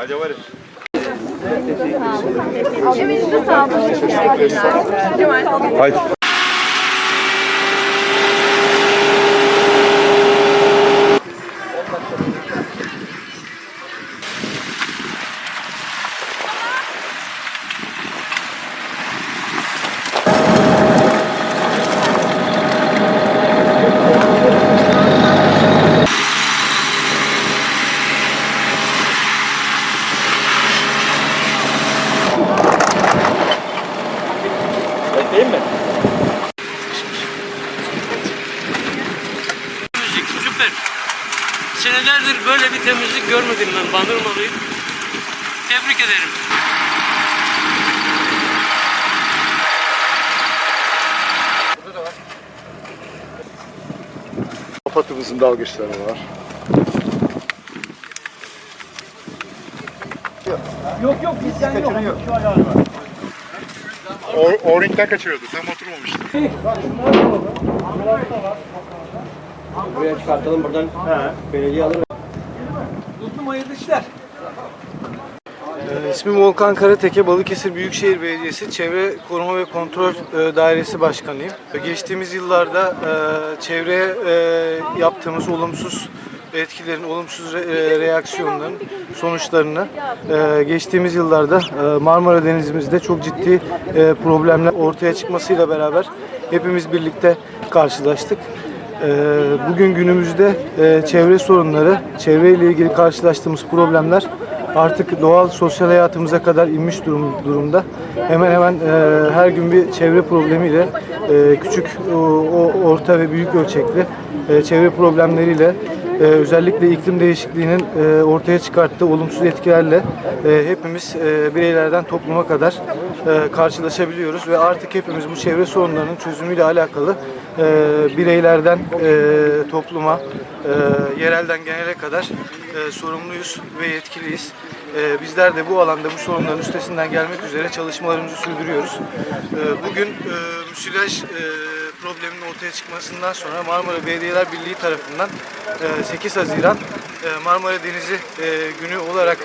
Hadi sağlıklı teşekkürler. Cumartesi Haydi. Bekleyeyim mi? Temizlik süper. Senelerdir böyle bir temizlik görmedim ben Bandırmalıyım. Tebrik ederim. Kapatımızın dalgıçları var. O, O-ringden kaçırıyordu. Tam oturmamıştı. Buraya çıkartalım buradan. Belediye alır. Ee, İsmim Volkan Karateke, Balıkesir Büyükşehir Belediyesi Çevre Koruma ve Kontrol e, Dairesi Başkanıyım. Geçtiğimiz yıllarda e, çevreye e, yaptığımız olumsuz etkilerin, olumsuz re- e, reaksiyonların sonuçlarını e, geçtiğimiz yıllarda e, Marmara Denizimizde çok ciddi e, problemler ortaya çıkmasıyla beraber hepimiz birlikte karşılaştık. Ee, Bugün günümüzde e, çevre sorunları, çevreyle ilgili karşılaştığımız problemler artık doğal sosyal hayatımıza kadar inmiş durum, durumda. Hemen hemen e, her gün bir çevre problemiyle e, küçük, o- orta ve büyük ölçekli e, çevre problemleriyle e, özellikle iklim değişikliğinin e, ortaya çıkarttığı olumsuz etkilerle e, hepimiz e, bireylerden topluma kadar karşılaşabiliyoruz ve artık hepimiz bu çevre sorunlarının çözümüyle alakalı bireylerden topluma, yerelden genele kadar sorumluyuz ve yetkiliyiz. Bizler de bu alanda bu sorunların üstesinden gelmek üzere çalışmalarımızı sürdürüyoruz. Bugün e, müsilaj probleminin ortaya çıkmasından sonra Marmara Belediyeler Birliği tarafından e, 8 Haziran e, Marmara Denizi e, günü olarak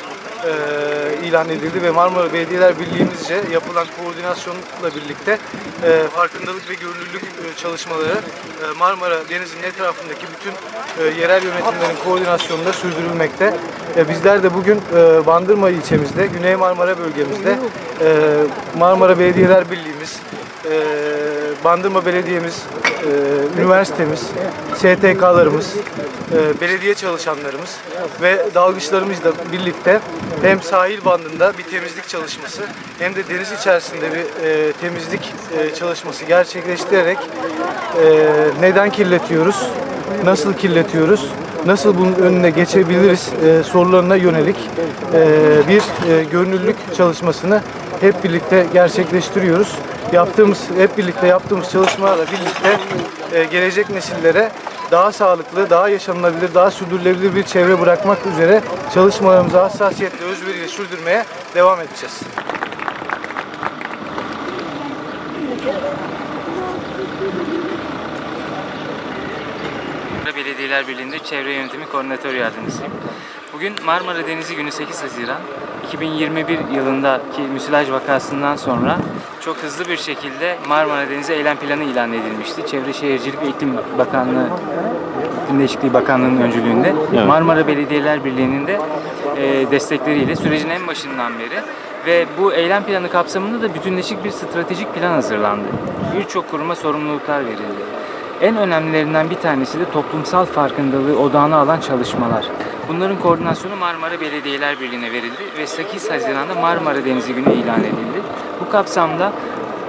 e, ilan edildi ve Marmara Belediyeler Birliğimizce yapılan koordinasyonla birlikte e, farkındalık ve görünürlük e, çalışmaları e, Marmara Denizi'nin etrafındaki bütün e, yerel yönetimlerin koordinasyonunda sürdürülmekte. E, bizler de bugün e, Bandırma ilçemizde, Güney Marmara bölgemizde e, Marmara Belediyeler Birliğimiz, e, Bandırma Belediye'miz, e, üniversitemiz, STK'larımız, e, belediye çalışanlarımız ve dalgıçlarımızla birlikte hem sahil bandında bir temizlik çalışması hem de deniz içerisinde bir e, temizlik e, çalışması gerçekleştirerek e, neden kirletiyoruz, nasıl kirletiyoruz, nasıl bunun önüne geçebiliriz e, sorularına yönelik e, bir e, gönüllülük çalışmasını hep birlikte gerçekleştiriyoruz. Yaptığımız, hep birlikte yaptığımız çalışmalarla birlikte e, gelecek nesillere daha sağlıklı, daha yaşanılabilir, daha sürdürülebilir bir çevre bırakmak üzere çalışmalarımızı hassasiyetle, özveriyle sürdürmeye devam edeceğiz. Belediyeler Birliği'nde Çevre Yönetimi Koordinatör Yardımcısıyım. Bugün Marmara Denizi Günü 8 Haziran 2021 yılındaki müsilaj vakasından sonra çok hızlı bir şekilde Marmara Denizi Eylem Planı ilan edilmişti. Çevre Şehircilik ve İklim Bakanlığı İklim Değişikliği Bakanlığı'nın öncülüğünde Marmara Belediyeler Birliği'nin de e, destekleriyle sürecin en başından beri ve bu eylem planı kapsamında da bütünleşik bir stratejik plan hazırlandı. Birçok kuruma sorumluluklar verildi. En önemlilerinden bir tanesi de toplumsal farkındalığı odağına alan çalışmalar. Bunların koordinasyonu Marmara Belediyeler Birliği'ne verildi ve 8 Haziran'da Marmara Denizi Günü ilan edildi. Bu kapsamda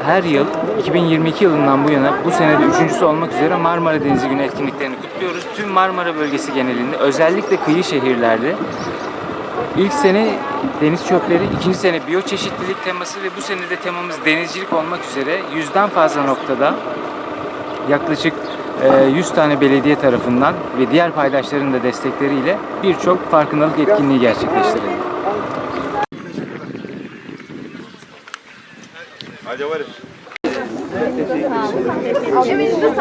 her yıl 2022 yılından bu yana bu senede üçüncüsü olmak üzere Marmara Denizi Günü etkinliklerini kutluyoruz. Tüm Marmara bölgesi genelinde özellikle kıyı şehirlerde İlk sene deniz çöpleri, ikinci sene biyoçeşitlilik teması ve bu sene de temamız denizcilik olmak üzere yüzden fazla noktada yaklaşık 100 tane belediye tarafından ve diğer paydaşların da destekleriyle birçok farkındalık etkinliği gerçekleştirildi. Hadi varız. Evinizde